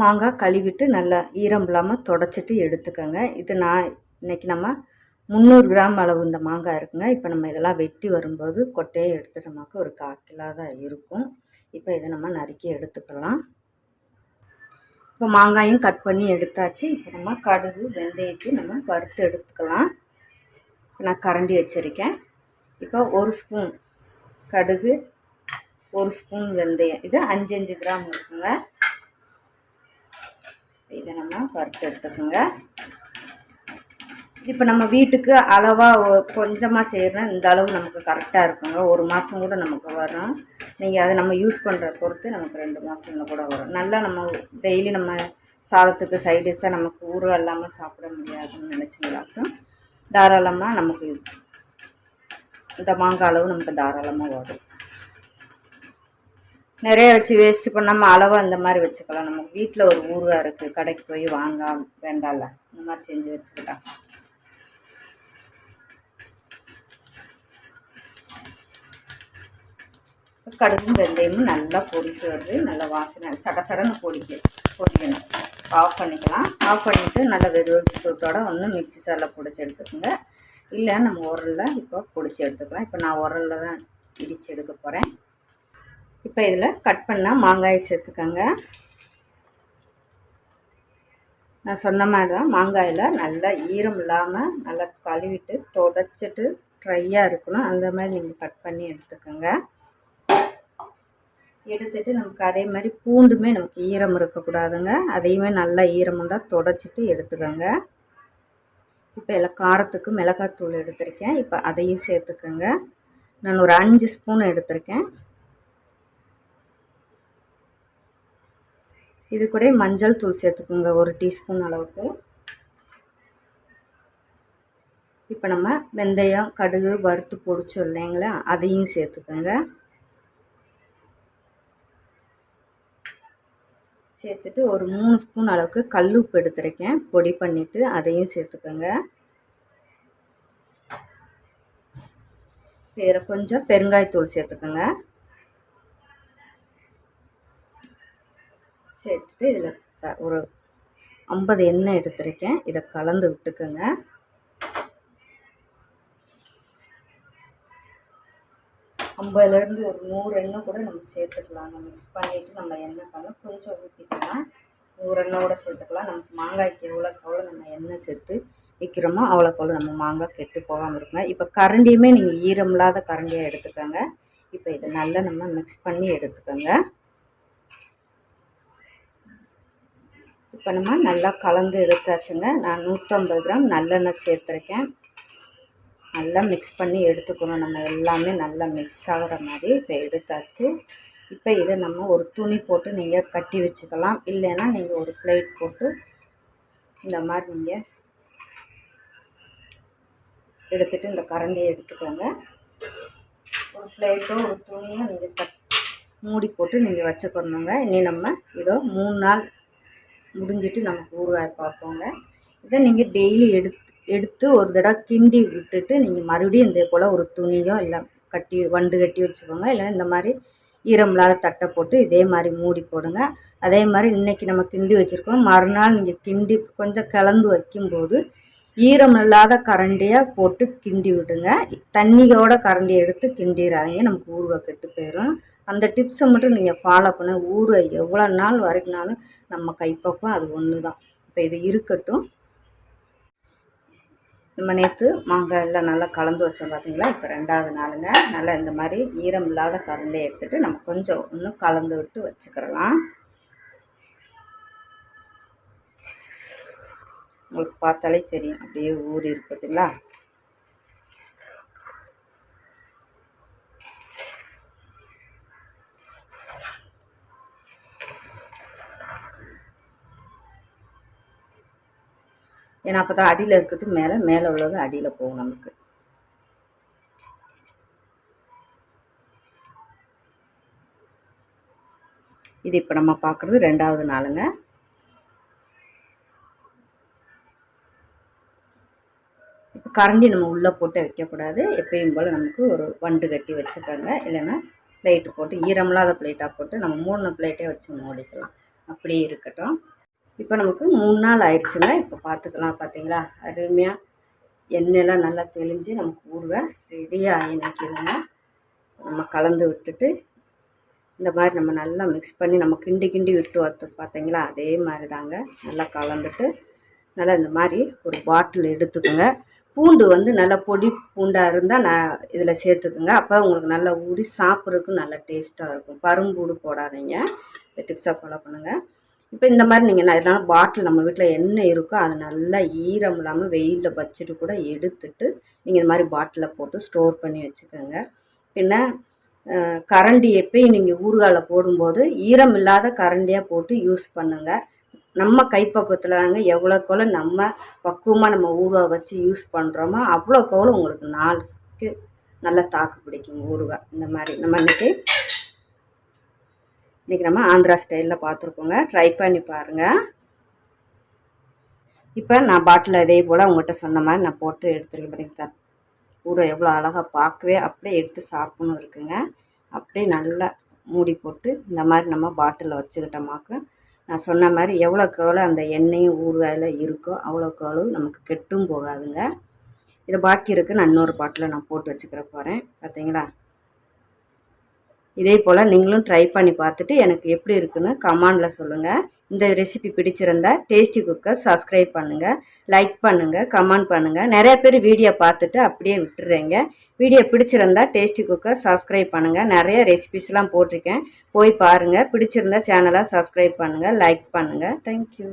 மாங்காய் கழுவிட்டு நல்லா ஈரம் இல்லாமல் தொடச்சிட்டு எடுத்துக்கோங்க. இது நான் இன்றைக்கி நம்ம முந்நூறு கிராம் அளவு இந்த மாங்காய் இருக்குங்க. இப்போ நம்ம இதெல்லாம் வெட்டி வரும்போது கொட்டையை எடுத்துட்டோமாக்க ஒரு கால் கிலோ தான் இருக்கும். இப்போ இதை நம்ம நறுக்கி எடுத்துக்கலாம். இப்போ மாங்காயும் கட் பண்ணி எடுத்தாச்சு. இப்போ நம்ம கடுகு வெந்தயத்தை நம்ம வறுத்து எடுத்துக்கலாம். இப்போ நான் கரண்டி வச்சுருக்கேன். இப்போ ஒரு ஸ்பூன் கடுகு ஒரு ஸ்பூன் வெந்தயம். இது அஞ்சு அஞ்சு கிராம் இருக்குங்க. இதை நம்ம வறுத்து எடுத்துக்கோங்க. இப்போ நம்ம வீட்டுக்கு அளவாக கொஞ்சமாக செய்கிறோம் இந்த அளவு நமக்கு கரெக்டாக இருக்குங்க. ஒரு மாதம் கூட நமக்கு வரும். நீங்கள் அதை நம்ம யூஸ் பண்ணுற பொறுத்து நமக்கு ரெண்டு மாதம்ல கூட வரும். நல்லா நம்ம டெய்லி நம்ம சாதத்துக்கு சைடிஷாக நமக்கு ஊறுகாய் இல்லாமல் சாப்பிட முடியாதுன்னு நினச்சிங்களாக்கும் தாராளமாக நமக்கு இந்த மாங்காய் அளவு நமக்கு தாராளமாக வரும். நிறைய வச்சு வேஸ்ட் பண்ணாமல் அளவாக இந்த மாதிரி வச்சுக்கலாம். நம்ம வீட்டில் ஒரு ஊறுகாய் இருக்குது கடைக்கு போய் வாங்க வேண்டாம்ல. இந்த மாதிரி செஞ்சு வச்சுக்கலாம் கடுகும் வெந்தயமும் நல்லா பொரிச்சு வருது. நல்லா வாசனை சட சடன்னு பொடிக்க பொடிக்கணும் ஆஃப் பண்ணிக்கலாம். ஆஃப் பண்ணிவிட்டு நல்லா வெறும் சூட்டோட ஒன்று மிக்சி சாரில் பிடிச்சி எடுத்துக்கோங்க. இல்லை நம்ம உரலில் இப்போ பிடிச்சி எடுத்துக்கலாம். இப்போ நான் உரலில் தான் இடித்து எடுக்க போகிறேன் இப்போ இதில் கட் பண்ணால் மாங்காயை சேர்த்துக்கோங்க. நான் சொன்ன மாதிரி தான் மாங்காயில் நல்லா ஈரம் இல்லாமல் நல்லா கழுவிட்டு தொடச்சிட்டு ட்ரையாக இருக்கணும். அந்த மாதிரி நீங்கள் கட் பண்ணி எடுத்துக்கோங்க. எடுத்துட்டு நமக்கு அதே மாதிரி பூண்டுமே நமக்கு ஈரம் இருக்கக்கூடாதுங்க. அதையுமே நல்லா ஈரம் இருந்தால் தொடச்சிட்டு எடுத்துக்கோங்க. இப்போ எல்லாம் காரத்துக்கு மிளகாத்தூள் எடுத்திருக்கேன். இப்போ அதையும் சேர்த்துக்கோங்க. நான் ஒரு அஞ்சு ஸ்பூன் எடுத்திருக்கேன். இது கூட மஞ்சள் தூள் சேர்த்துக்கோங்க ஒரு டீஸ்பூன் அளவுக்கு. இப்போ நம்ம வெந்தயம் கடுகு வறுத்து பொடிச்சோம் இல்லைங்களா அதையும் சேர்த்துக்கோங்க. சேர்த்துட்டு ஒரு மூணு ஸ்பூன் அளவுக்கு கல் உப்பு எடுத்துருக்கேன். பொடி பண்ணிவிட்டு அதையும் சேர்த்துக்கோங்க. வேறு கொஞ்சம் பெருங்காயத்தூள் சேர்த்துக்கோங்க. சேர்த்துட்டு இதில் ஒரு ஐம்பது எண்ணெய் எடுத்துருக்கேன். இதை கலந்து விட்டுக்கோங்க. ஐம்பதுலேருந்து ஒரு நூறு எண்ணெய் கூட நம்ம சேர்த்துக்கலாங்க மிக்ஸ் பண்ணிவிட்டு நம்ம எண்ணெய் பண்ண கொஞ்சம் ஊற்றிக்கலாம் நூறு எண்ணெய் கூட சேர்த்துக்கலாம். நமக்கு மாங்காய்க்கு எவ்வளோக்கு எவ்வளோ நம்ம எண்ணெய் சேர்த்து வைக்கிறோமோ அவ்வளோக்கு அவ்வளோ நம்ம மாங்காய் கெட்டு போகாமல் இருக்குங்க. இப்போ கரண்டியுமே நீங்கள் ஈரம் இல்லாத கரண்டியாக எடுத்துக்கோங்க. இப்போ இதை நல்லா நம்ம மிக்ஸ் பண்ணி எடுத்துக்கோங்க. இப்போ நம்ம நல்லா கலந்து எடுத்தாச்சுங்க. நான் நூற்றம்பது கிராம் நல்லெண்ணெய் சேர்த்துருக்கேன். நல்லா மிக்ஸ் பண்ணி எடுத்துக்கணும். நம்ம எல்லாமே நல்லா மிக்ஸ் ஆகிற மாதிரி இப்போ எடுத்தாச்சு. இப்போ இதை நம்ம ஒரு துணி போட்டு நீங்கள் கட்டி வச்சுக்கலாம். இல்லைன்னா நீங்கள் ஒரு பிளேட் போட்டு இந்த மாதிரி நீங்கள் எடுத்துகிட்டு இந்த கரண்டியை எடுத்துக்கோங்க. ஒரு பிளேட்டும் ஒரு துணியும் நீங்கள் கட் மூடி போட்டு நீங்கள் வச்சுக்கணுங்க. இனி நம்ம இதோ மூணு நாள் முடிஞ்சிட்டு நம்ம ஊறுகாய் பார்ப்போங்க. இதை நீங்கள் டெய்லி எடுத்து எடுத்து ஒரு தடவை கிண்டி விட்டுட்டு நீங்கள் மறுபடியும் இதே போல் ஒரு துணியோ இல்லை கட்டி வண்டு கட்டி வச்சுக்கோங்க. இல்லைன்னா இந்த மாதிரி ஈரமில்லாத தட்டை போட்டு இதே மாதிரி மூடி போடுங்க. அதே மாதிரி இன்றைக்கி நம்ம கிண்டி வச்சுருக்கோம். மறுநாள் நீங்கள் கிண்டி கொஞ்சம் கலந்து வைக்கும்போது ஈரம் இல்லாத கரண்டியாக போட்டு கிண்டி விடுங்க. தண்ணியோட கரண்டியை எடுத்து கிண்டிடாதீங்க நமக்கு ஊறுகாய் கெட்டு போயிடும் அந்த டிப்ஸை மட்டும் நீங்கள் ஃபாலோ பண்ண. ஊரை எவ்வளோ நாள் வரைக்குனாலும் நம்ம கைப்பக்கம் அது ஒன்று தான் இப்போ இது இருக்கட்டும். நம்ம நேற்று மாங்காய் எல்லாம் நல்லா கலந்து வச்சோம் பார்த்தீங்களா இப்போ ரெண்டாவது நாளுங்க. நல்லா இந்த மாதிரி ஈரம் இல்லாத கரண்டியை எடுத்துகிட்டு நம்ம கொஞ்சம் இன்னும் கலந்து விட்டு வச்சுக்கிறலாம். உங்களுக்கு பார்த்தாலே தெரியும். அப்படியே ஊறி இருக்குதுங்களா ஏன்னா அப்போ தான் அடியில் இருக்கிறது மேலே மேலே உள்ளது அடியில் போகும் நமக்கு. இது இப்போ நம்ம பார்க்குறது ரெண்டாவது நாளுங்க. இப்போ கரண்டி நம்ம உள்ளே போட்டு வைக்கக்கூடாது எப்பயும் போல் நமக்கு ஒரு வண்டு கட்டி வச்சுக்கோங்க. இல்லைன்னா பிளேட்டு போட்டு ஈரமில்லாத பிளேட்டாக போட்டு நம்ம மூணு பிளேட்டே வச்சு மூடிக்கலாம். அப்படியே இருக்கட்டும். இப்போ நமக்கு மூணு நாள் ஆயிடுச்சுங்க. இப்போ பார்த்துக்கலாம் பார்த்தீங்களா? அருமையாக எண்ணெயெல்லாம் நல்லா தெளிஞ்சு நமக்கு ஊறுக ரெடியாக ஆகி நிற்கிதுங்க நம்ம கலந்து விட்டுட்டு இந்த மாதிரி நம்ம நல்லா மிக்ஸ் பண்ணி நம்ம கிண்டி கிண்டி விட்டு வத்து பார்த்தீங்களா? அதே மாதிரி தாங்க நல்லா கலந்துட்டு நல்லா இந்த மாதிரி ஒரு பாட்டில் எடுத்துக்கோங்க. பூண்டு வந்து நல்லா பொடி பூண்டாக இருந்தால் நான் இதில் சேர்த்துக்குங்க. அப்போ உங்களுக்கு நல்லா ஊறி சாப்பிட்றதுக்கு நல்லா டேஸ்ட்டாக இருக்கும். பரும்பூடு போடாதீங்க. இந்த டிப்ஸாக ஃபாலோ பண்ணுங்கள் இப்போ இந்த மாதிரி நீங்கள் நான் இதனால் பாட்டில் நம்ம வீட்டில் என்ன இருக்கோ அது நல்லா ஈரம் இல்லாமல் வெயிலில் வச்சுட்டு கூட எடுத்துட்டு நீங்கள் இந்த மாதிரி பாட்டிலில் போட்டு ஸ்டோர் பண்ணி வச்சுக்கோங்க. பின்ன கரண்டி எப்பயும் நீங்கள் ஊறுகால போடும்போது ஈரம் இல்லாத கரண்டியாக போட்டு யூஸ் பண்ணுங்கள் நம்ம கைப்பக்குவத்தில் தாங்க எவ்வளோக்கெவ்வளோ நம்ம பக்குவமாக நம்ம ஊறுகாய் வச்சு யூஸ் பண்ணுறோமோ அவ்வளோக்கெவ்வளோ உங்களுக்கு நாளுக்கு நல்லா தாக்கு பிடிக்கும் ஊறுகாய். இந்த மாதிரி நம்ம இன்றைக்கி இன்றைக்கி நம்ம ஆந்திரா ஸ்டைலில் பார்த்துருக்கோங்க. ட்ரை பண்ணி பாருங்கள் இப்போ நான் பாட்டில் இதே போல் உங்கள்கிட்ட சொன்ன மாதிரி நான் போட்டு எடுத்துருக்கேன் பார்த்தீங்களா ஊரை எவ்வளோ அழகாக பார்க்கவே அப்படியே எடுத்து சாப்பிடணும் இருக்குங்க. அப்படியே நல்லா மூடி போட்டு இந்த மாதிரி நம்ம பாட்டிலில் வச்சுக்கிட்டோமாக்க நான் சொன்ன மாதிரி எவ்வளோக்கு எவ்வளோ அந்த எண்ணெயும் ஊறுகாயில் இருக்கோ அவ்வளோக்கு அவ்வளோ நமக்கு கெட்டும் போகாதுங்க. இது பாக்கி இருக்குது நான் இன்னொரு பாட்டில் நான் போட்டு வச்சுக்கிற போகிறேன் பார்த்தீங்களா இதே போல் நீங்களும் ட்ரை பண்ணி பார்த்துட்டு எனக்கு எப்படி இருக்குன்னு கமெண்டில் சொல்லுங்கள் இந்த ரெசிபி பிடிச்சிருந்தா டேஸ்டி குக்கர் சப்ஸ்கிரைப் பண்ணுங்கள் லைக் பண்ணுங்கள் கமெண்ட் பண்ணுங்கள் நிறைய பேர் வீடியோ பார்த்துட்டு அப்படியே விட்டுறீங்க. வீடியோ பிடிச்சிருந்தா டேஸ்டி குக்கர் சப்ஸ்கிரைப் பண்ணுங்கள் நிறைய ரெசிபிஸ்லாம் போட்டிருக்கேன். போய் பாருங்கள் பிடிச்சிருந்தா சேனலை சப்ஸ்கிரைப் பண்ணுங்கள் லைக் பண்ணுங்கள் தேங்க்யூ